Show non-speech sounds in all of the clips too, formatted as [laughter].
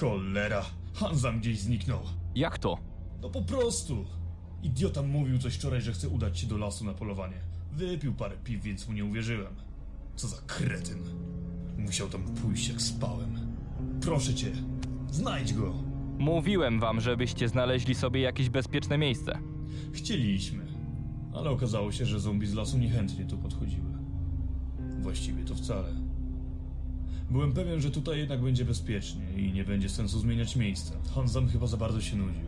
Cholera, Hanzam gdzieś zniknął. Jak to? No po prostu. Idiota mówił coś wczoraj, że chce udać się do lasu na polowanie. Wypił parę piw, więc mu nie uwierzyłem. Co za kretyn. Musiał tam pójść jak spałem. Proszę cię, znajdź go. Mówiłem wam, żebyście znaleźli sobie jakieś bezpieczne miejsce. Chcieliśmy, ale okazało się, że zombie z lasu niechętnie tu podchodziły. Właściwie to wcale. Byłem pewien, że tutaj jednak będzie bezpiecznie i nie będzie sensu zmieniać miejsca. Hanzam chyba za bardzo się nudził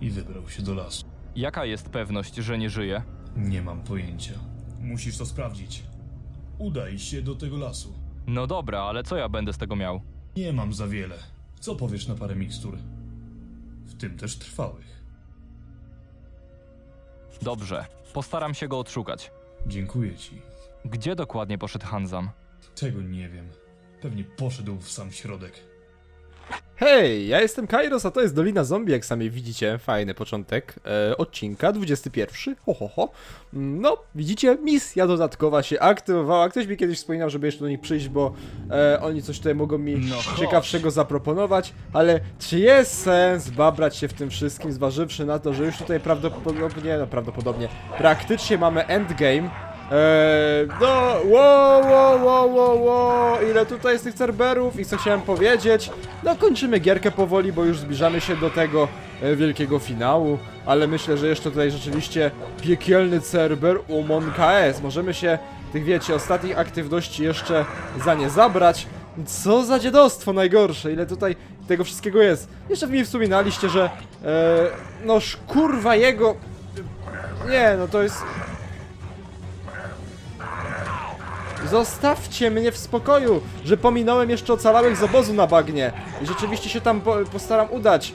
i wybrał się do lasu. Jaka jest pewność, że nie żyje? Nie mam pojęcia. Musisz to sprawdzić. Udaj się do tego lasu. No dobra, ale co ja będę z tego miał? Nie mam za wiele. Co powiesz na parę mikstur? W tym też trwałych. Dobrze, postaram się go odszukać. Dziękuję ci. Gdzie dokładnie poszedł Hanzam? Tego nie wiem. Pewnie poszedł w sam środek. Hej, ja jestem Kairos, a to jest Dolina Zombie, jak sami widzicie. Fajny początek e, odcinka, 21. Ho, ho, ho. No, widzicie, misja dodatkowa się aktywowała. Ktoś mi kiedyś wspominał, żeby jeszcze do nich przyjść, bo e, oni coś tutaj mogą mi No chodź. ciekawszego zaproponować. Ale czy jest sens babrać się w tym wszystkim, zważywszy na to, że już tutaj prawdopodobnie, no prawdopodobnie, praktycznie mamy endgame. Eee, no, wow, wow, wow, wow, wow, ile tutaj jest tych cerberów i co chciałem powiedzieć, no kończymy gierkę powoli, bo już zbliżamy się do tego e, wielkiego finału, ale myślę, że jeszcze tutaj rzeczywiście piekielny cerber Umon KS, możemy się tych, wiecie, ostatnich aktywności jeszcze za nie zabrać, co za dziadostwo najgorsze, ile tutaj tego wszystkiego jest. Jeszcze mi wspominaliście, że, e, no kurwa jego, nie, no to jest... Zostawcie mnie w spokoju, że pominąłem jeszcze ocalałych z obozu na bagnie. I rzeczywiście się tam po, postaram udać yy,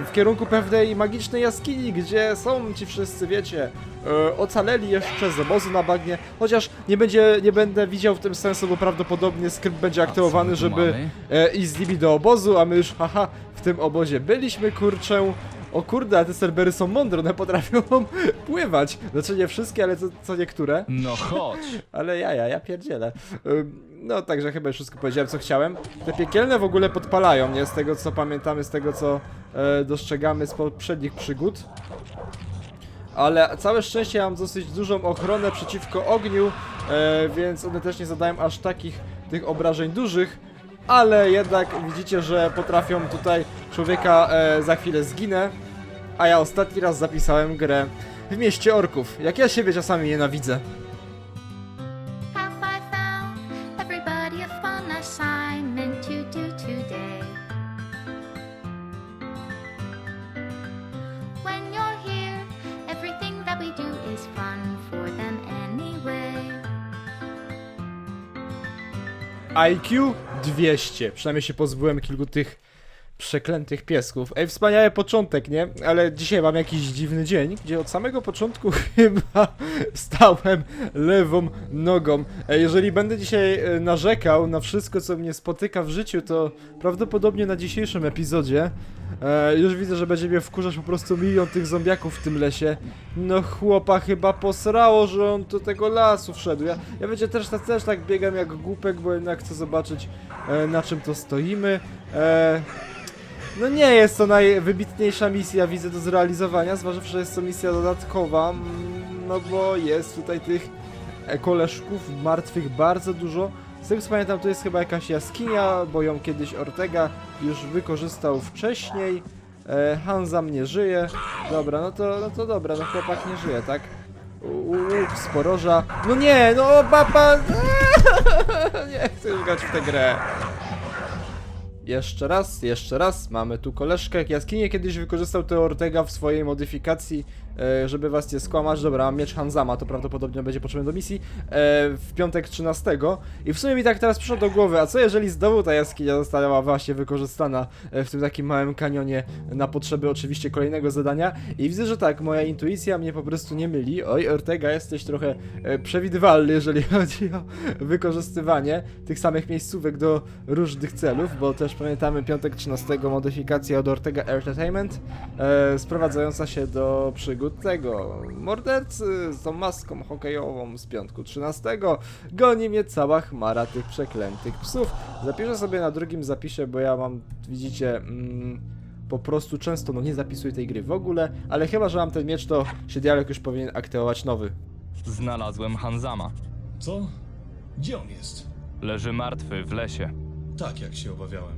w kierunku pewnej magicznej jaskini, gdzie są ci wszyscy, wiecie, yy, ocaleli jeszcze z obozu na bagnie. Chociaż nie będzie, nie będę widział w tym sensu, bo prawdopodobnie skrypt będzie aktywowany, żeby e, iść z nimi do obozu, a my już, haha, w tym obozie byliśmy, kurczę. O kurde, te serwery są mądre, one potrafią [laughs] pływać. Znaczy nie wszystkie, ale co, co niektóre. No chodź! Ale ja, ja, ja pierdzielę. Ym, No, także chyba już wszystko powiedziałem, co chciałem. Te piekielne w ogóle podpalają, nie? Z tego, co pamiętamy, z tego, co e, dostrzegamy z poprzednich przygód. Ale całe szczęście mam dosyć dużą ochronę przeciwko ogniu, e, więc one też nie zadają aż takich tych obrażeń dużych. Ale jednak widzicie, że potrafią tutaj człowieka e, za chwilę zginę. A ja ostatni raz zapisałem grę w mieście orków. Jak ja siebie czasami nienawidzę. Have I found everybody a fun assignment to do today? When you're here, everything that we do is fun for them anyway. IQ 200. Przynajmniej się pozbyłem kilku tych przeklętych piesków. Ej, wspaniały początek, nie? Ale dzisiaj mam jakiś dziwny dzień, gdzie od samego początku [laughs] chyba stałem lewą nogą. Jeżeli będę dzisiaj e, narzekał na wszystko, co mnie spotyka w życiu, to prawdopodobnie na dzisiejszym epizodzie e, już widzę, że będzie mnie wkurzać po prostu milion tych zombiaków w tym lesie. No chłopa chyba posrało, że on do tego lasu wszedł. Ja, ja wiecie, też, też tak biegam jak głupek, bo jednak chcę zobaczyć e, na czym to stoimy. E, no nie jest to najwybitniejsza misja, widzę, do zrealizowania, zważywszy, że jest to misja dodatkowa, mm, no bo jest tutaj tych koleżków martwych bardzo dużo. Z tego co pamiętam, to jest chyba jakaś jaskinia, bo ją kiedyś Ortega już wykorzystał wcześniej. E, Hanzam nie żyje. Dobra, no to, no to dobra, no chłopak nie żyje, tak? Łuk, sporoża. No nie, no baba... [laughs] nie chcę grać w tę grę. Jeszcze raz, jeszcze raz, mamy tu koleżkę. Jaskinię kiedyś wykorzystał to Ortega w swojej modyfikacji, żeby was nie skłamać. Dobra, miecz Hanzama, to prawdopodobnie będzie potrzebny do misji. E, w piątek 13. I w sumie mi tak teraz przyszło do głowy, a co jeżeli znowu ta jaskinia została właśnie wykorzystana e, w tym takim małym kanionie na potrzeby oczywiście kolejnego zadania. I widzę, że tak, moja intuicja mnie po prostu nie myli. Oj, Ortega, jesteś trochę e, przewidywalny, jeżeli [laughs] chodzi o wykorzystywanie tych samych miejscówek do różnych celów, bo też Pamiętamy piątek 13 modyfikacja od Ortega Entertainment, e, sprowadzająca się do przygód tego mordercy z tą maską hokejową z piątku 13. Goni mnie cała chmara tych przeklętych psów. Zapiszę sobie na drugim zapisie, bo ja mam, widzicie, mm, po prostu często no nie zapisuję tej gry w ogóle, ale chyba, że mam ten miecz, to się dialog już powinien aktywować nowy. Znalazłem Hanzama. Co? Gdzie on jest? Leży martwy w lesie. Tak, jak się obawiałem.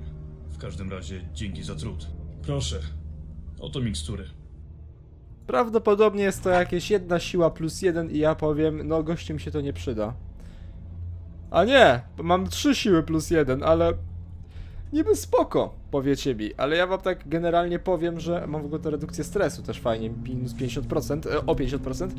W każdym razie, dzięki za trud. Proszę, oto mikstury. Prawdopodobnie jest to jakieś jedna siła plus jeden i ja powiem, no gościom się to nie przyda. A nie, mam trzy siły plus jeden, ale niby spoko, powiecie mi, ale ja wam tak generalnie powiem, że mam w ogóle tę redukcję stresu też fajnie, minus 50%, e, o 50%,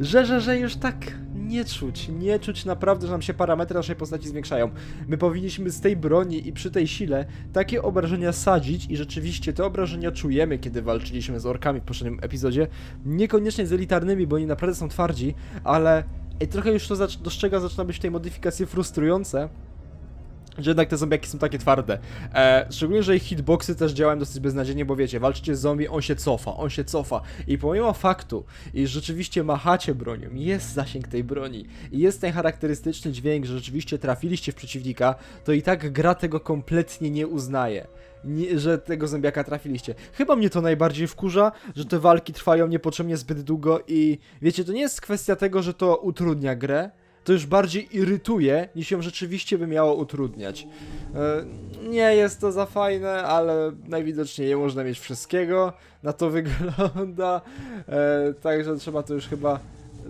że, że, że już tak nie czuć, nie czuć naprawdę, że nam się parametry naszej postaci zwiększają. My powinniśmy z tej broni i przy tej sile takie obrażenia sadzić i rzeczywiście te obrażenia czujemy, kiedy walczyliśmy z orkami w poprzednim epizodzie. Niekoniecznie z elitarnymi, bo oni naprawdę są twardzi, ale trochę już to dostrzega zaczyna być w tej modyfikacji frustrujące, że jednak te zombiaki są takie twarde. E, szczególnie, że ich hitboxy też działają dosyć beznadziejnie, bo wiecie, walczycie z zombie, on się cofa, on się cofa. I pomimo faktu, iż rzeczywiście machacie bronią, jest zasięg tej broni i jest ten charakterystyczny dźwięk, że rzeczywiście trafiliście w przeciwnika, to i tak gra tego kompletnie nie uznaje. Nie, że tego zombiaka trafiliście. Chyba mnie to najbardziej wkurza, że te walki trwają niepotrzebnie zbyt długo i wiecie, to nie jest kwestia tego, że to utrudnia grę, to już bardziej irytuje, niż ją rzeczywiście by miało utrudniać. E, nie jest to za fajne, ale najwidoczniej nie można mieć wszystkiego. Na to [laughs] wygląda. E, także trzeba to już chyba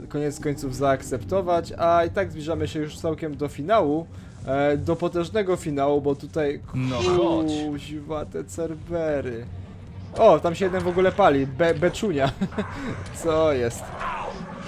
koniec końców zaakceptować. A i tak zbliżamy się już całkiem do finału. E, do potężnego finału, bo tutaj. No chodź. Kuźwa, te cerbery. O, tam się jeden w ogóle pali. Be beczunia. [laughs] Co jest?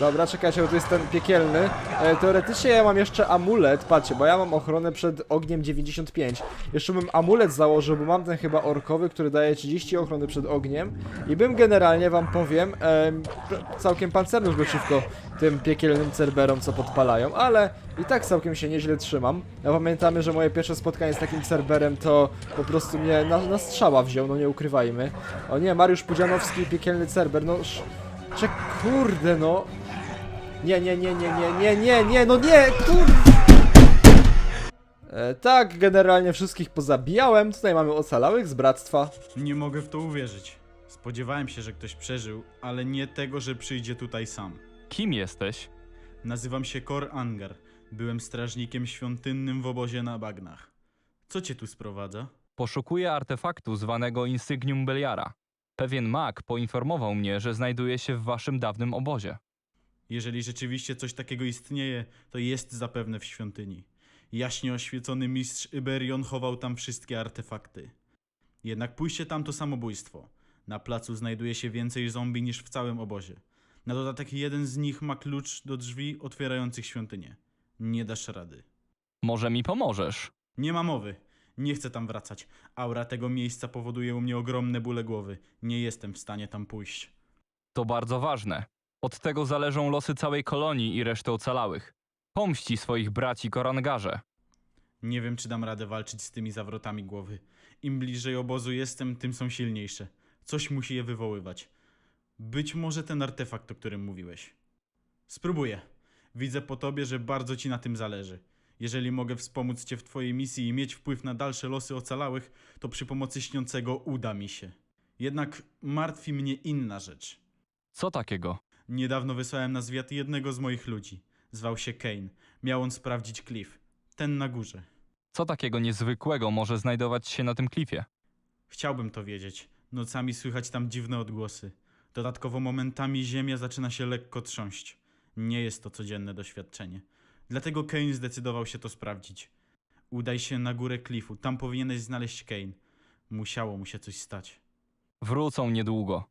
Dobra, czekajcie, bo to jest ten piekielny. E, teoretycznie ja mam jeszcze amulet, patrzcie, bo ja mam ochronę przed ogniem 95. Jeszcze bym amulet założył, bo mam ten chyba orkowy, który daje 30 ochrony przed ogniem. I bym generalnie wam powiem, em, p- całkiem pancerny przeciwko tym piekielnym cerberom, co podpalają, ale i tak całkiem się nieźle trzymam. Ja pamiętamy, że moje pierwsze spotkanie z takim cerberem to po prostu mnie na, na strzała wziął, no nie ukrywajmy. O nie, Mariusz Pudzianowski, piekielny cerber, no... Cze kurde, no... Nie, nie, nie, nie, nie, nie, nie, nie, no nie, kurde! E, tak, generalnie wszystkich pozabijałem. Tutaj mamy ocalałych z bractwa. Nie mogę w to uwierzyć. Spodziewałem się, że ktoś przeżył, ale nie tego, że przyjdzie tutaj sam. Kim jesteś? Nazywam się Kor Angar. Byłem strażnikiem świątynnym w obozie na bagnach. Co cię tu sprowadza? Poszukuję artefaktu zwanego Insignium Beliara. Pewien mag poinformował mnie, że znajduje się w waszym dawnym obozie. Jeżeli rzeczywiście coś takiego istnieje, to jest zapewne w świątyni. Jaśnie oświecony mistrz Iberion chował tam wszystkie artefakty. Jednak pójście tam to samobójstwo. Na placu znajduje się więcej zombie niż w całym obozie. Na dodatek jeden z nich ma klucz do drzwi otwierających świątynię. Nie dasz rady. Może mi pomożesz? Nie ma mowy. Nie chcę tam wracać. Aura tego miejsca powoduje u mnie ogromne bóle głowy. Nie jestem w stanie tam pójść. To bardzo ważne. Od tego zależą losy całej kolonii i reszty ocalałych. Pomści swoich braci Korangarze. Nie wiem, czy dam radę walczyć z tymi zawrotami głowy. Im bliżej obozu jestem, tym są silniejsze. Coś musi je wywoływać. Być może ten artefakt, o którym mówiłeś. Spróbuję. Widzę po tobie, że bardzo ci na tym zależy. Jeżeli mogę wspomóc cię w twojej misji i mieć wpływ na dalsze losy ocalałych, to przy pomocy śniącego uda mi się. Jednak martwi mnie inna rzecz. Co takiego? Niedawno wysłałem na zwiat jednego z moich ludzi. Zwał się Kane. Miał on sprawdzić klif. Ten na górze. Co takiego niezwykłego może znajdować się na tym klifie? Chciałbym to wiedzieć. Nocami słychać tam dziwne odgłosy. Dodatkowo momentami ziemia zaczyna się lekko trząść. Nie jest to codzienne doświadczenie. Dlatego Kane zdecydował się to sprawdzić. Udaj się na górę klifu. Tam powinieneś znaleźć Kane. Musiało mu się coś stać. Wrócą niedługo.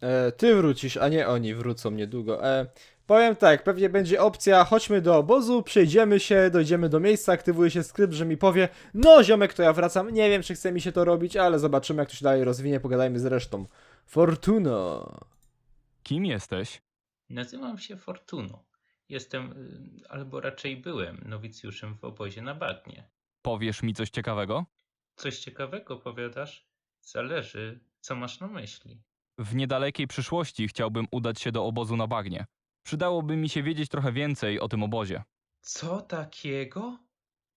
E, ty wrócisz, a nie oni wrócą niedługo. E, powiem tak, pewnie będzie opcja, chodźmy do obozu, przejdziemy się, dojdziemy do miejsca, aktywuje się skrypt, że mi powie, no ziomek, to ja wracam. Nie wiem, czy chce mi się to robić, ale zobaczymy, jak to się dalej rozwinie, pogadajmy z resztą. Fortuno. Kim jesteś? Nazywam się Fortuno. Jestem, y, albo raczej byłem, nowicjuszem w obozie na bagnie. Powiesz mi coś ciekawego? Coś ciekawego powiadasz? Zależy, co masz na myśli. W niedalekiej przyszłości chciałbym udać się do obozu na bagnie. Przydałoby mi się wiedzieć trochę więcej o tym obozie. Co takiego?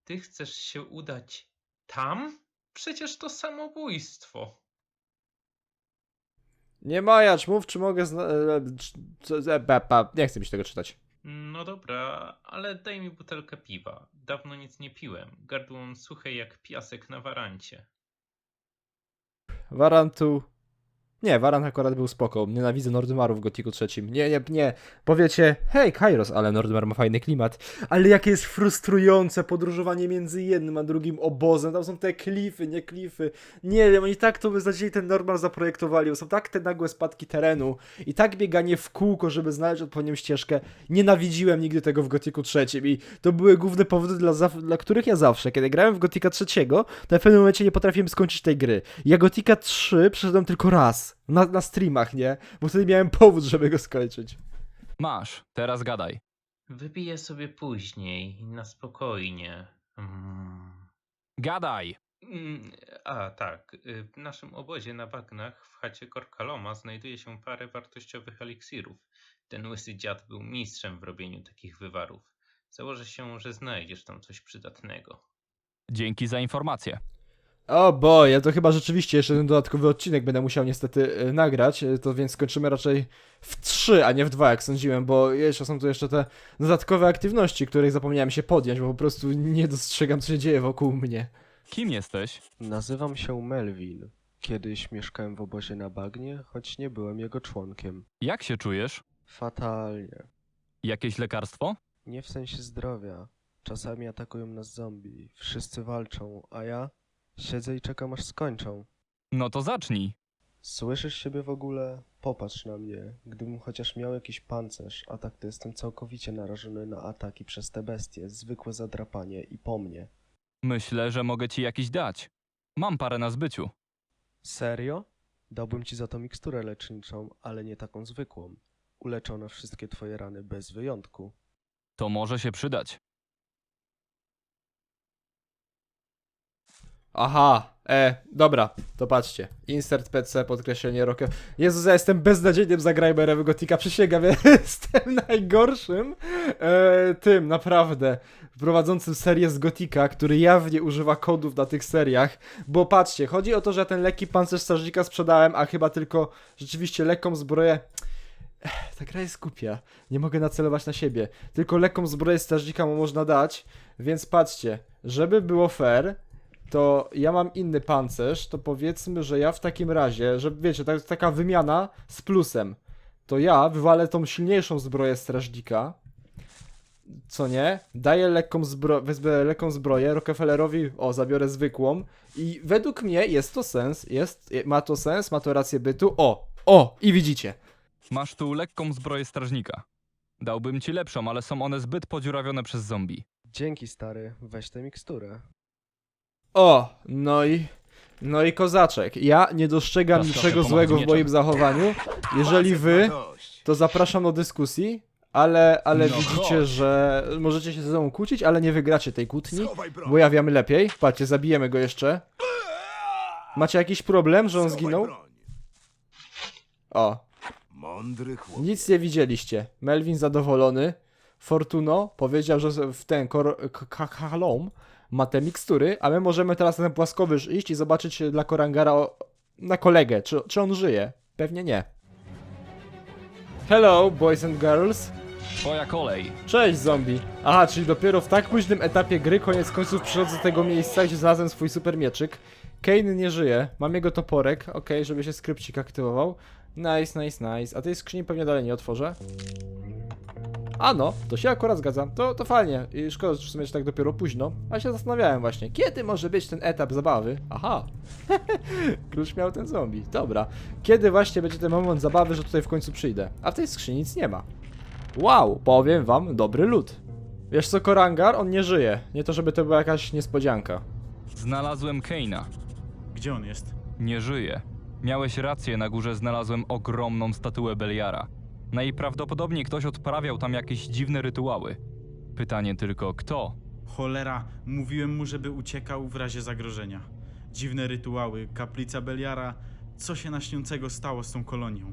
Ty chcesz się udać tam? Przecież to samobójstwo. Nie majacz, mów czy mogę zna... e, c- c- e, Nie chcę mi się tego czytać. No dobra, ale daj mi butelkę piwa. Dawno nic nie piłem. Gardło mam suche jak piasek na warancie. Warantu. Nie, Waran akurat był spoko. Nienawidzę Nordmaru w Gotiku trzecim. Nie, nie, nie. Powiecie, hej, Kairos, ale Nordmar ma fajny klimat. Ale jakie jest frustrujące podróżowanie między jednym a drugim obozem. Tam są te klify, nie klify. Nie wiem, oni tak to beznadziejnie ten Nordmar zaprojektowali. Są tak te nagłe spadki terenu i tak bieganie w kółko, żeby znaleźć odpowiednią ścieżkę. Nienawidziłem nigdy tego w Gotiku trzecim i to były główne powody, dla, dla których ja zawsze, kiedy grałem w Gotika trzeciego, to w pewnym momencie nie potrafiłem skończyć tej gry. Ja Gotika 3 przeszedłem tylko raz. Na, na streamach, nie? Bo wtedy miałem powód, żeby go skończyć. Masz, teraz gadaj. Wypiję sobie później, na spokojnie. Mm. Gadaj! Mm, A tak, y, w naszym obozie na bagnach w chacie Korkaloma znajduje się parę wartościowych eliksirów. Ten łysy dziad był mistrzem w robieniu takich wywarów. Założę się, że znajdziesz tam coś przydatnego. Dzięki za informację. O boje, to chyba rzeczywiście jeszcze ten dodatkowy odcinek będę musiał niestety e, nagrać, e, to więc skończymy raczej w 3, a nie w 2, jak sądziłem, bo jeszcze są tu jeszcze te dodatkowe aktywności, których zapomniałem się podjąć, bo po prostu nie dostrzegam, co się dzieje wokół mnie. Kim jesteś? Nazywam się Melvin. Kiedyś mieszkałem w obozie na bagnie, choć nie byłem jego członkiem. Jak się czujesz? Fatalnie. Jakieś lekarstwo? Nie w sensie zdrowia. Czasami atakują nas zombie. Wszyscy walczą, a ja siedzę i czekam aż skończą. No to zacznij. Słyszysz siebie w ogóle? Popatrz na mnie. Gdybym chociaż miał jakiś pancerz, a tak to jestem całkowicie narażony na ataki przez te bestie, zwykłe zadrapanie i po mnie. Myślę, że mogę ci jakiś dać. Mam parę na zbyciu. Serio? Dałbym ci za to miksturę leczniczą, ale nie taką zwykłą. Uleczą na wszystkie twoje rany bez wyjątku. To może się przydać. Aha, e, dobra, to patrzcie. Insert PC, podkreślenie rokiem. Jezus, ja jestem beznadziejnym zagrajmerem Gotika, przysięgam, [laughs] ja jestem najgorszym e, tym, naprawdę, prowadzącym serię z Gotika, który jawnie używa kodów na tych seriach, bo patrzcie, chodzi o to, że ten lekki pancerz strażnika sprzedałem, a chyba tylko rzeczywiście lekką zbroję... Ta gra jest głupia, nie mogę nacelować na siebie, tylko lekką zbroję strażnika mu można dać, więc patrzcie, żeby było fair, to ja mam inny pancerz, to powiedzmy, że ja w takim razie, że wiecie, tak, taka wymiana z plusem, to ja wywalę tą silniejszą zbroję strażnika, co nie, daję lekką, zbro wezmę lekką zbroję, Rockefellerowi, o, zabiorę zwykłą i według mnie jest to sens, jest, ma to sens, ma to rację bytu, o, o, i widzicie. Masz tu lekką zbroję strażnika. Dałbym ci lepszą, ale są one zbyt podziurawione przez zombie. Dzięki stary, weź tę miksturę. O, no i. No i kozaczek. Ja nie dostrzegam niczego złego w moim zachowaniu. Jeżeli wy, to zapraszam do dyskusji, ale, ale No widzicie, chodź. że możecie się ze sobą kłócić, ale nie wygracie tej kłótni, bo ja wiemy lepiej. Patrzcie, zabijemy go jeszcze. Macie jakiś problem, że on zginął? O, Mądry chłopak. nic nie widzieliście. Melvin zadowolony. Fortuno powiedział, że w ten kor- k- k- Kalom ma te mikstury, a my możemy teraz na ten płaskowyż iść i zobaczyć dla Korangara o, na kolegę, czy, czy on żyje. Pewnie nie. Hello, boys and girls. Twoja kolej. Cześć, zombie. Aha, czyli dopiero w tak późnym etapie gry koniec końców przychodzę do tego miejsca, gdzie znalazłem swój super mieczyk. Kane nie żyje, mam jego toporek, okej, żeby się skrypcik aktywował. Nice, nice, nice. A tej skrzyni pewnie dalej nie otworzę. A no, to się akurat zgadza. To, to fajnie. I szkoda, że w sumie że tak dopiero późno. A się zastanawiałem właśnie, kiedy może być ten etap zabawy? Aha. [laughs] Klucz miał ten zombie. Dobra. Kiedy właśnie będzie ten moment zabawy, że tutaj w końcu przyjdę? A w tej skrzyni nic nie ma. Wow, powiem wam, dobry lód. Wiesz co, Korangar? On nie żyje. Nie to, żeby to była jakaś niespodzianka. Znalazłem Keina. Gdzie on jest? Nie żyje. Miałeś rację, na górze znalazłem ogromną statuę Beliara. Najprawdopodobniej ktoś odprawiał tam jakieś dziwne rytuały. Pytanie tylko, kto? Cholera, mówiłem mu, żeby uciekał w razie zagrożenia. Dziwne rytuały, kaplica Beliara. Co się na śniącego stało z tą kolonią?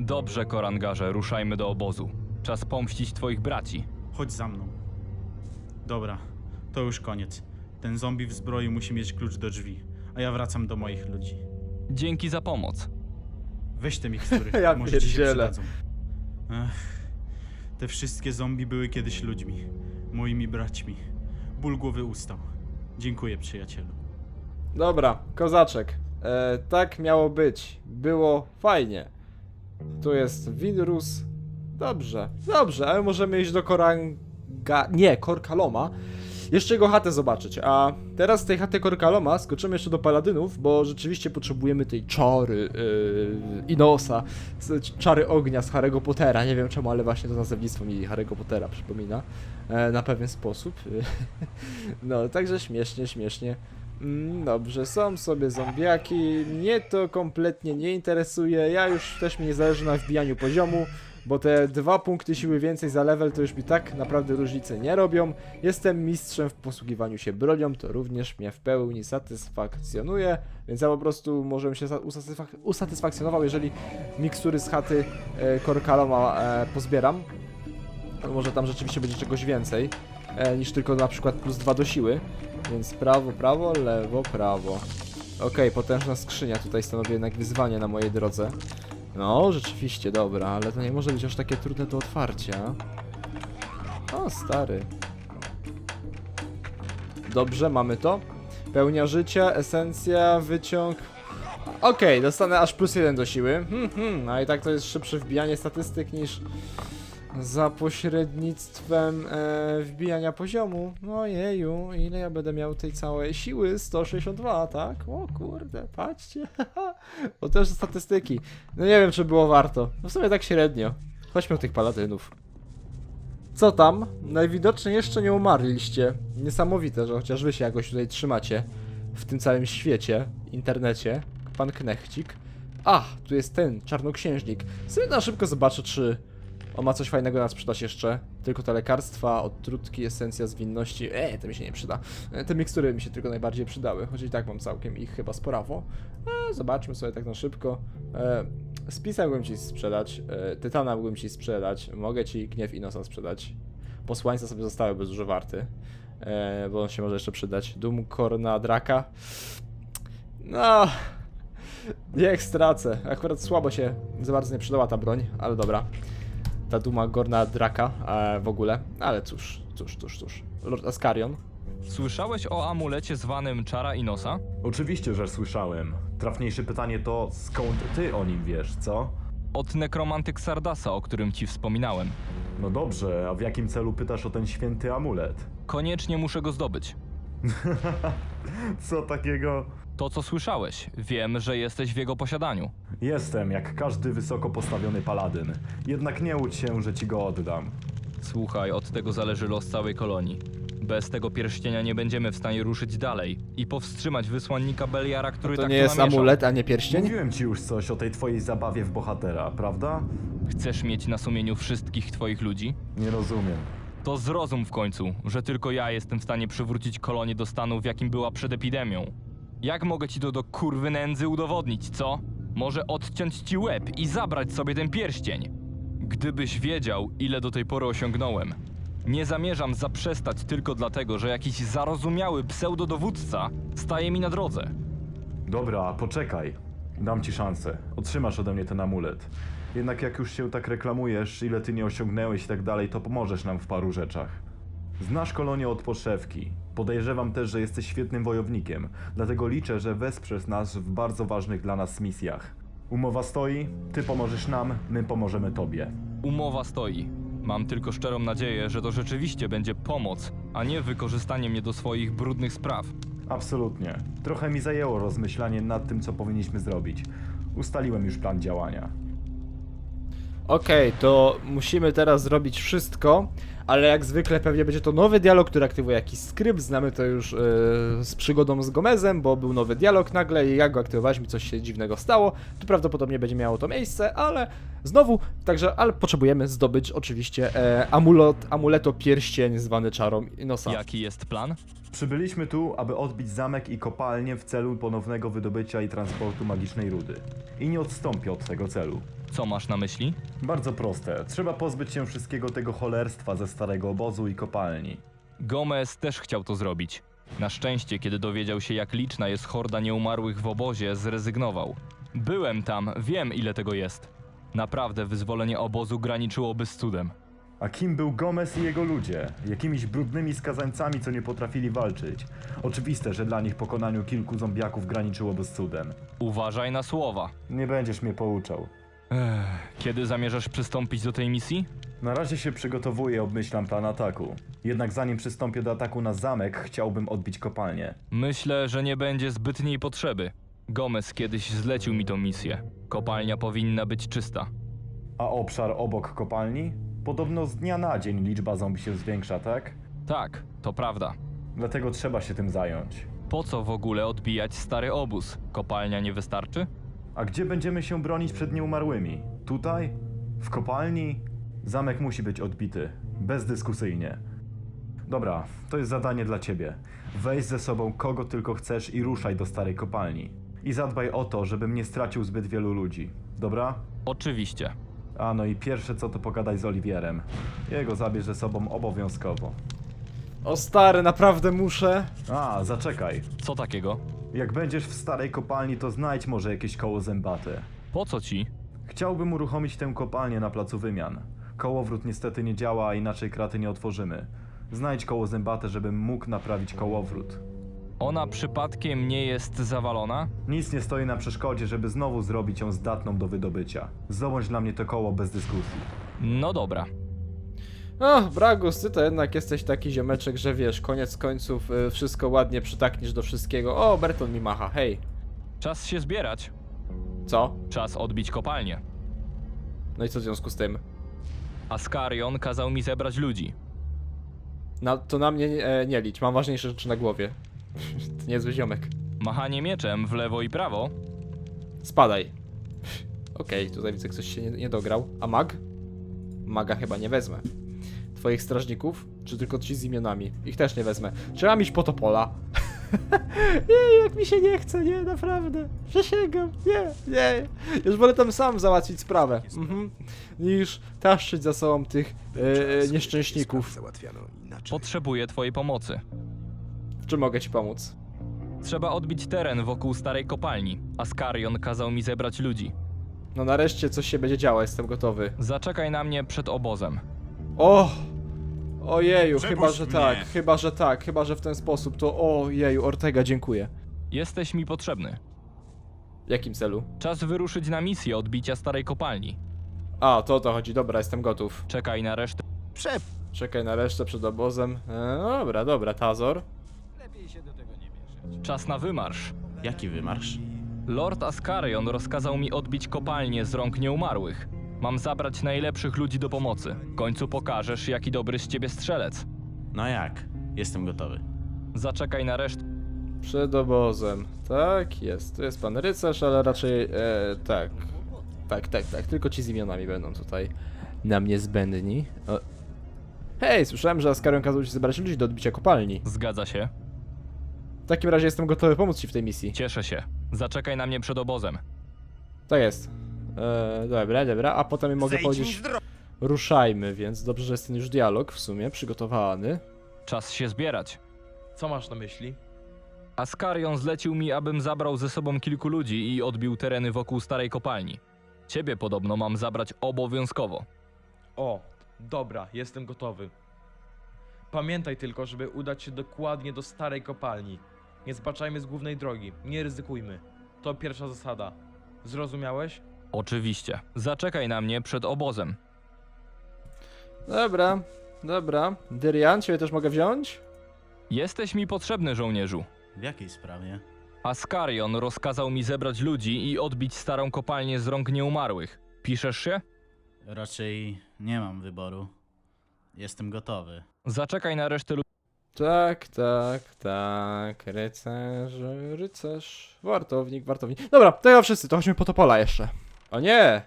Dobrze, Korangarze, ruszajmy do obozu. Czas pomścić twoich braci. Chodź za mną. Dobra, to już koniec. Ten zombie w zbroi musi mieć klucz do drzwi, a ja wracam do moich ludzi. Dzięki za pomoc. Weź te mikstury, [laughs] Ja może ci się pierdzielę. przydadzą. Ech, te wszystkie zombie były kiedyś ludźmi, moimi braćmi. Ból głowy ustał. Dziękuję, przyjacielu. Dobra, kozaczek. E, tak miało być. Było fajnie. Tu jest wirus. Dobrze, dobrze, ale możemy iść do Koranga... Nie, Korkaloma. Jeszcze jego chatę zobaczyć. A teraz z tej chaty Korkaloma skoczymy jeszcze do Paladynów, bo rzeczywiście potrzebujemy tej czary yy, Inosa, czary ognia z Harry'ego Pottera. Nie wiem czemu, ale właśnie to nazewnictwo mi Harry'ego Pottera przypomina e, na pewien sposób. [laughs] No, także śmiesznie, śmiesznie. Mm, Dobrze, są sobie zombiaki. Mnie to kompletnie nie interesuje. Ja już też mi nie zależy na wbijaniu poziomu, bo te dwa punkty siły więcej za level to już mi tak naprawdę różnicy nie robią. Jestem mistrzem w posługiwaniu się bronią, to również mnie w pełni satysfakcjonuje, więc ja po prostu może bym się usatysfak usatysfakcjonował, jeżeli mikstury z chaty e, Korkaloma e, pozbieram. To może tam rzeczywiście będzie czegoś więcej e, niż tylko na przykład plus 2 do siły. Więc prawo, prawo, lewo, prawo. Okej, potężna skrzynia tutaj stanowi jednak wyzwanie na mojej drodze. No, rzeczywiście, dobra, ale to nie może być aż takie trudne do otwarcia. O, stary. Dobrze, mamy to. Pełnia życia, esencja, wyciąg. Okej, dostanę aż plus jeden do siły. Hmm, hmm, a i tak to jest szybsze wbijanie statystyk niż za pośrednictwem e, wbijania poziomu. Ojeju, ile ja będę miał tej całej siły? 162, tak? O kurde, patrzcie. [laughs] Bo też statystyki. No nie wiem, czy było warto. No w sumie tak średnio. Chodźmy do tych paladynów. Co tam? Najwidoczniej jeszcze nie umarliście. Niesamowite, że chociaż wy się jakoś tutaj trzymacie w tym całym świecie, internecie. Pan Knechcik. A, tu jest ten, czarnoksiężnik. Sobie na szybko zobaczę, czy on ma coś fajnego na sprzedać jeszcze. Tylko te lekarstwa, odtrutki, esencja zwinności. Eee, to mi się nie przyda. E, Te mikstury mi się tylko najbardziej przydały, choć i tak mam całkiem ich chyba sporawo. E, zobaczmy sobie tak na szybko. E, spisa mógłbym ci sprzedać, e, tytana mógłbym ci sprzedać, mogę ci gniew Inosa sprzedać. Posłańca sobie zostały bez dużo warty, e, bo on się może jeszcze przydać. Dum Korna Draka. No, niech stracę. Akurat słabo się za bardzo nie przydała ta broń, ale dobra ta duma Gorna Draka e, w ogóle, ale cóż, cóż, cóż, cóż. Lord Askarion. Słyszałeś o amulecie zwanym Czara Inosa? Oczywiście, że słyszałem. Trafniejsze pytanie to, skąd ty o nim wiesz, co? Od nekromantyk Sardasa, o którym ci wspominałem. No dobrze, a w jakim celu pytasz o ten święty amulet? Koniecznie muszę go zdobyć. [laughs] Co takiego? To, co słyszałeś. Wiem, że jesteś w jego posiadaniu. Jestem jak każdy wysoko postawiony paladyn. Jednak nie łudź się, że ci go oddam. Słuchaj, od tego zależy los całej kolonii. Bez tego pierścienia nie będziemy w stanie ruszyć dalej i powstrzymać wysłannika Beliara, który To tak nie tu jest namieszał. amulet, a nie pierścień? Mówiłem ci już coś o tej twojej zabawie w bohatera, prawda? Chcesz mieć na sumieniu wszystkich twoich ludzi? Nie rozumiem. To zrozum w końcu, że tylko ja jestem w stanie przywrócić kolonię do stanu, w jakim była przed epidemią. Jak mogę ci to do kurwy nędzy udowodnić, co? Może odciąć ci łeb i zabrać sobie ten pierścień. Gdybyś wiedział, ile do tej pory osiągnąłem. Nie zamierzam zaprzestać tylko dlatego, że jakiś zarozumiały pseudodowódca staje mi na drodze. Dobra, poczekaj. Dam ci szansę. Otrzymasz ode mnie ten amulet. Jednak jak już się tak reklamujesz, ile ty nie osiągnęłeś i tak dalej, to pomożesz nam w paru rzeczach. Znasz kolonię od podszewki. Podejrzewam też, że jesteś świetnym wojownikiem, dlatego liczę, że wesprzesz nas w bardzo ważnych dla nas misjach. Umowa stoi, ty pomożesz nam, my pomożemy tobie. Umowa stoi. Mam tylko szczerą nadzieję, że to rzeczywiście będzie pomoc, a nie wykorzystanie mnie do swoich brudnych spraw. Absolutnie. Trochę mi zajęło rozmyślanie nad tym, co powinniśmy zrobić. Ustaliłem już plan działania. Okej, to musimy teraz zrobić wszystko, ale jak zwykle pewnie będzie to nowy dialog, który aktywuje jakiś skrypt, znamy to już yy, z przygodą z Gomezem, bo był nowy dialog nagle i jak go aktywowaliśmy, coś się dziwnego stało, tu prawdopodobnie będzie miało to miejsce, ale znowu, także, ale potrzebujemy zdobyć oczywiście e, amulet, amuleto pierścień zwany czarą Inosa. Jaki jest plan? Przybyliśmy tu, aby odbić zamek i kopalnię w celu ponownego wydobycia i transportu magicznej rudy. I nie odstąpię od tego celu. Co masz na myśli? Bardzo proste. Trzeba pozbyć się wszystkiego tego cholerstwa ze starego obozu i kopalni. Gomez też chciał to zrobić. Na szczęście, kiedy dowiedział się, jak liczna jest horda nieumarłych w obozie, zrezygnował. Byłem tam, wiem ile tego jest. Naprawdę wyzwolenie obozu graniczyłoby z cudem. A kim był Gomez i jego ludzie? Jakimiś brudnymi skazańcami, co nie potrafili walczyć. Oczywiste, że dla nich pokonaniu kilku zombiaków graniczyłoby z cudem. Uważaj na słowa. Nie będziesz mnie pouczał. Kiedy zamierzasz przystąpić do tej misji? Na razie się przygotowuję, obmyślam plan ataku. Jednak zanim przystąpię do ataku na zamek, chciałbym odbić kopalnię. Myślę, że nie będzie zbytniej potrzeby. Gomez kiedyś zlecił mi tą misję. Kopalnia powinna być czysta. A obszar obok kopalni? Podobno z dnia na dzień liczba zombie się zwiększa, tak? Tak, to prawda. Dlatego trzeba się tym zająć. Po co w ogóle odbijać stary obóz? Kopalnia nie wystarczy? A gdzie będziemy się bronić przed nieumarłymi? Tutaj? W kopalni? Zamek musi być odbity. Bezdyskusyjnie. Dobra, to jest zadanie dla ciebie. Weź ze sobą kogo tylko chcesz i ruszaj do starej kopalni. I zadbaj o to, żebym nie stracił zbyt wielu ludzi. Dobra? Oczywiście. A no i pierwsze co to pogadaj z Oliwierem. Jego zabierz ze sobą obowiązkowo. O stary, naprawdę muszę. A, zaczekaj. Co takiego? Jak będziesz w starej kopalni, to znajdź może jakieś koło zębate. Po co ci? Chciałbym uruchomić tę kopalnię na placu wymian. Kołowrót niestety nie działa, a inaczej kraty nie otworzymy. Znajdź koło zębate, żebym mógł naprawić kołowrót. Ona przypadkiem nie jest zawalona? Nic nie stoi na przeszkodzie, żeby znowu zrobić ją zdatną do wydobycia. Zdobądź dla mnie to koło bez dyskusji. No dobra. O, Bragus, ty to jednak jesteś taki ziomeczek, że wiesz, koniec końców y, wszystko ładnie przytakniesz do wszystkiego. O, Berton mi macha, hej. Czas się zbierać. Co? Czas odbić kopalnię. No i co w związku z tym? Askarion kazał mi zebrać ludzi. Na, to na mnie nie, e, nie licz, mam ważniejsze rzeczy na głowie. [laughs] to niezły ziomek. Machanie mieczem w lewo i prawo. Spadaj. Okej, tutaj widzę, ktoś się nie, nie dograł. A mag? Maga chyba nie wezmę. Twoich strażników? Czy tylko ci z imionami? Ich też nie wezmę. Trzeba mieć potopola. [laughs] nie, jak mi się nie chce, nie, naprawdę. Przysięgam, nie, nie. Już wolę tam sam załatwić sprawę. Mhm. Niż taszczyć za sobą tych e, nieszczęśników. Potrzebuję twojej pomocy. W czym mogę ci pomóc? Trzeba odbić teren wokół starej kopalni. Askarion kazał mi zebrać ludzi. No nareszcie coś się będzie działo, jestem gotowy. Zaczekaj na mnie przed obozem. O! Ojeju, chyba, Przepuść że mnie. tak, chyba, że tak, chyba, że w ten sposób, to ojeju, Ortega, dziękuję. Jesteś mi potrzebny. W jakim celu? Czas wyruszyć na misję odbicia starej kopalni. A, to o to chodzi, dobra, jestem gotów. Czekaj na resztę. Przep... Czekaj na resztę przed obozem. E, dobra, dobra, Tazor. Czas na wymarsz. Jaki wymarsz? Lord Askarion rozkazał mi odbić kopalnię z rąk nieumarłych. Mam zabrać najlepszych ludzi do pomocy. W końcu pokażesz, jaki dobry z ciebie strzelec. No jak? Jestem gotowy. Zaczekaj na resztę. Przed obozem. Tak, jest. Tu jest pan rycerz, ale raczej, e, tak. Tak, tak, tak, tylko ci z imionami będą tutaj nam niezbędni. O. Hej, słyszałem, że Askarion kazał ci zebrać ludzi do odbicia kopalni. Zgadza się. W takim razie jestem gotowy pomóc ci w tej misji. Cieszę się. Zaczekaj na mnie przed obozem. Tak jest. E, dobra, dobra, a potem mogę Zejdź mi powiedzieć z dro- ruszajmy, więc dobrze, że jest ten już dialog w sumie przygotowany. Czas się zbierać. Co masz na myśli? Askarion zlecił mi, abym zabrał ze sobą kilku ludzi i odbił tereny wokół starej kopalni. Ciebie podobno mam zabrać obowiązkowo. O, dobra, jestem gotowy. Pamiętaj tylko, żeby udać się dokładnie do starej kopalni. Nie zbaczajmy z głównej drogi, nie ryzykujmy. To pierwsza zasada. Zrozumiałeś? Oczywiście. Zaczekaj na mnie przed obozem. Dobra, dobra. Dyrian, ciebie też mogę wziąć? Jesteś mi potrzebny, żołnierzu. W jakiej sprawie? Askarion rozkazał mi zebrać ludzi i odbić starą kopalnię z rąk nieumarłych. Piszesz się? Raczej nie mam wyboru. Jestem gotowy. Zaczekaj na resztę lu- Tak, tak, tak. Rycerz, rycerz, wartownik, wartownik. Dobra, to ja wszyscy, to chodźmy po Topola jeszcze. O nie!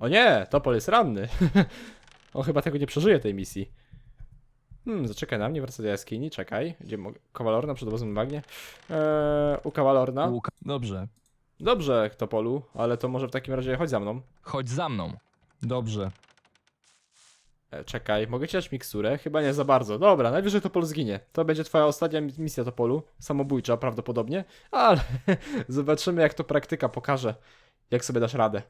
O nie, Topol jest ranny. [laughs] On chyba tego nie przeżyje tej misji. Hmm, zaczekaj na mnie, wraca do jaskini, czekaj. Gdzie mogę? Kowalorna przed obozem bagnie. Eee, u Kawalorna. Łuka. Dobrze. Dobrze, Topolu, ale to może w takim razie chodź za mną. Chodź za mną. Dobrze. E, czekaj, mogę ci dać miksturę? Chyba nie za bardzo. Dobra, najwyżej Topol zginie. To będzie twoja ostatnia mi- misja Topolu. Samobójcza prawdopodobnie, ale [laughs] zobaczymy jak to praktyka pokaże. Jak sobie dasz radę.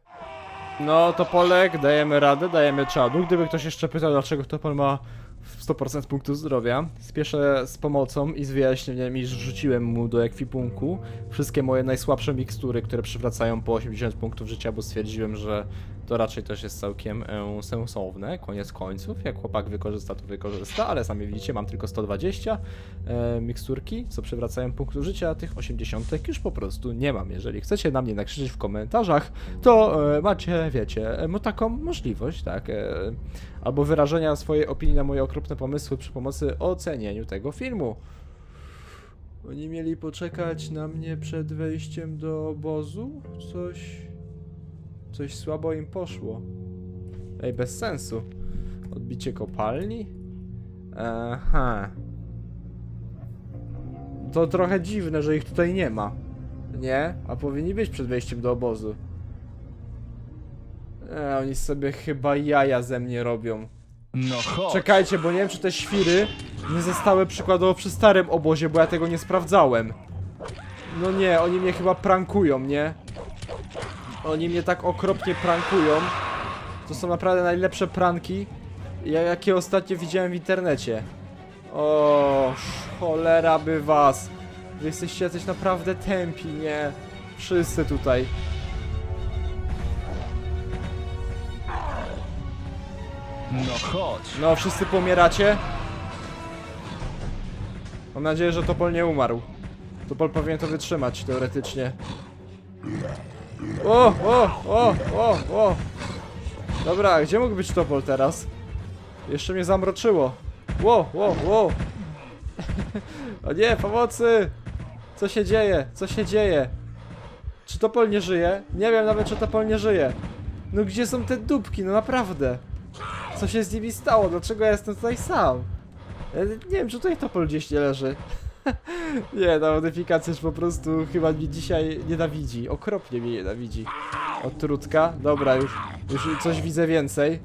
No, Topolek, dajemy radę, dajemy czadu. Gdyby ktoś jeszcze pytał, dlaczego Topol ma 100% punktów zdrowia, spieszę z pomocą i z wyjaśnieniem, iż rzuciłem mu do ekwipunku wszystkie moje najsłabsze mikstury, które przywracają po 80 punktów życia, bo stwierdziłem, że to raczej też jest całkiem e, sensowne, koniec końców. Jak chłopak wykorzysta, to wykorzysta, ale sami widzicie, mam tylko 120 e, miksturki, co przywracają punktów życia, tych 80 już po prostu nie mam. Jeżeli chcecie na mnie nakrzyczeć w komentarzach, to e, macie, wiecie, e, taką możliwość, tak, e, albo wyrażenia swojej opinii na moje okropne pomysły przy pomocy ocenieniu tego filmu. Oni mieli poczekać na mnie przed wejściem do obozu? Coś... Coś słabo im poszło. Ej, bez sensu. Odbicie kopalni? Aha. To trochę dziwne, że ich tutaj nie ma. Nie? A powinni być przed wejściem do obozu. E, oni sobie chyba jaja ze mnie robią. No chodź. Czekajcie, bo nie wiem, czy te świry nie zostały przykładowo przy starym obozie, bo ja tego nie sprawdzałem. No nie, oni mnie chyba prankują, nie? Oni mnie tak okropnie prankują. To są naprawdę najlepsze pranki, ja- jakie ostatnio widziałem w internecie. O, cholera by was. Wy jesteście jacyś naprawdę tępi, nie? Wszyscy tutaj. No chodź. No, wszyscy pomieracie? Mam nadzieję, że Topol nie umarł. Topol powinien to wytrzymać, teoretycznie. O, o, o, o, o! Dobra, gdzie mógł być Topol teraz? Jeszcze mnie zamroczyło. Ło, ło, ło! o nie, pomocy! Co się dzieje? Co się dzieje? Czy Topol nie żyje? Nie wiem nawet, czy Topol nie żyje. No gdzie są te dupki? No naprawdę. Co się z nimi stało? Dlaczego ja jestem tutaj sam? Nie wiem, czy tutaj topol gdzieś nie leży. [laughs] nie, ta modyfikacja już po prostu chyba mnie dzisiaj nienawidzi. Okropnie mnie nienawidzi. Odtrutka? Dobra, już, już coś widzę więcej.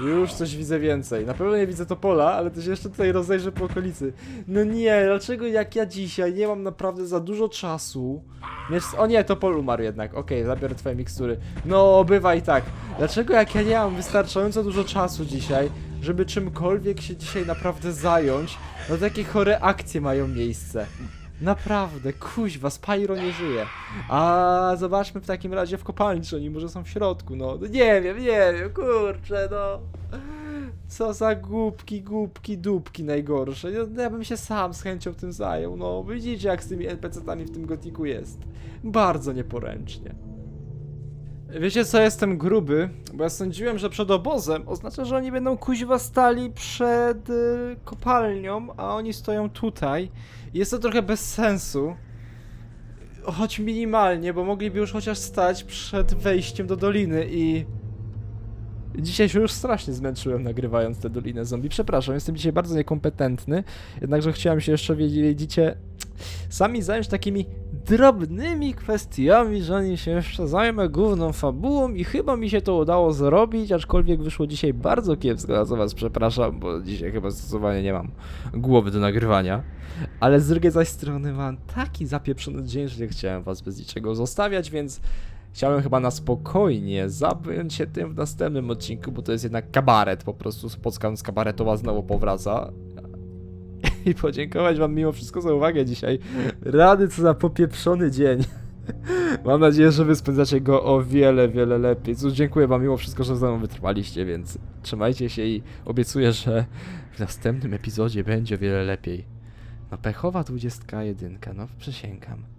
Już coś widzę więcej. Na pewno nie widzę topola, ale to się jeszcze tutaj rozejrzę po okolicy. No nie, dlaczego jak ja dzisiaj nie mam naprawdę za dużo czasu? Miecz... O nie, topol umarł jednak. Okej, zabiorę twoje mikstury. No, bywa i tak. Dlaczego jak ja nie mam wystarczająco dużo czasu dzisiaj, żeby czymkolwiek się dzisiaj naprawdę zająć, no takie chore akcje mają miejsce. Naprawdę, kuźwa, Spyro nie żyje. A zobaczmy w takim razie w kopalni, czy oni może są w środku, no. no nie wiem, nie wiem, kurczę, no. Co za głupki, głupki, dupki najgorsze. Ja, ja bym się sam z chęcią tym zajął, no. Widzicie jak z tymi NPC-tami w tym gotiku jest. Bardzo nieporęcznie. Wiecie co, jestem gruby, bo ja sądziłem, że przed obozem oznacza, że oni będą kuźwa stali przed y, kopalnią, a oni stoją tutaj. Jest to trochę bez sensu. Choć minimalnie, bo mogliby już chociaż stać przed wejściem do doliny i... Dzisiaj się już strasznie zmęczyłem nagrywając tę Dolinę Zombie. Przepraszam, jestem dzisiaj bardzo niekompetentny. Jednakże chciałem się jeszcze, widzicie, sami zająć takimi drobnymi kwestiami, oni się jeszcze zajmę główną fabułą i chyba mi się to udało zrobić, aczkolwiek wyszło dzisiaj bardzo kiepsko, za co was przepraszam, bo dzisiaj chyba zdecydowanie nie mam głowy do nagrywania. Ale z drugiej zaś strony mam taki zapieprzony dzień, że nie chciałem was bez niczego zostawiać, więc chciałem chyba na spokojnie zająć się tym w następnym odcinku, bo to jest jednak kabaret, po prostu spotkam z kabaretowa znowu powraca. I podziękować wam mimo wszystko za uwagę dzisiaj. Rady co za popieprzony dzień. Mam nadzieję, że wy spędzacie go o wiele, wiele lepiej. Cóż, dziękuję wam mimo wszystko, że ze mną wytrwaliście, więc trzymajcie się i obiecuję, że w następnym epizodzie będzie wiele lepiej. No pechowa 21, no przysięgam.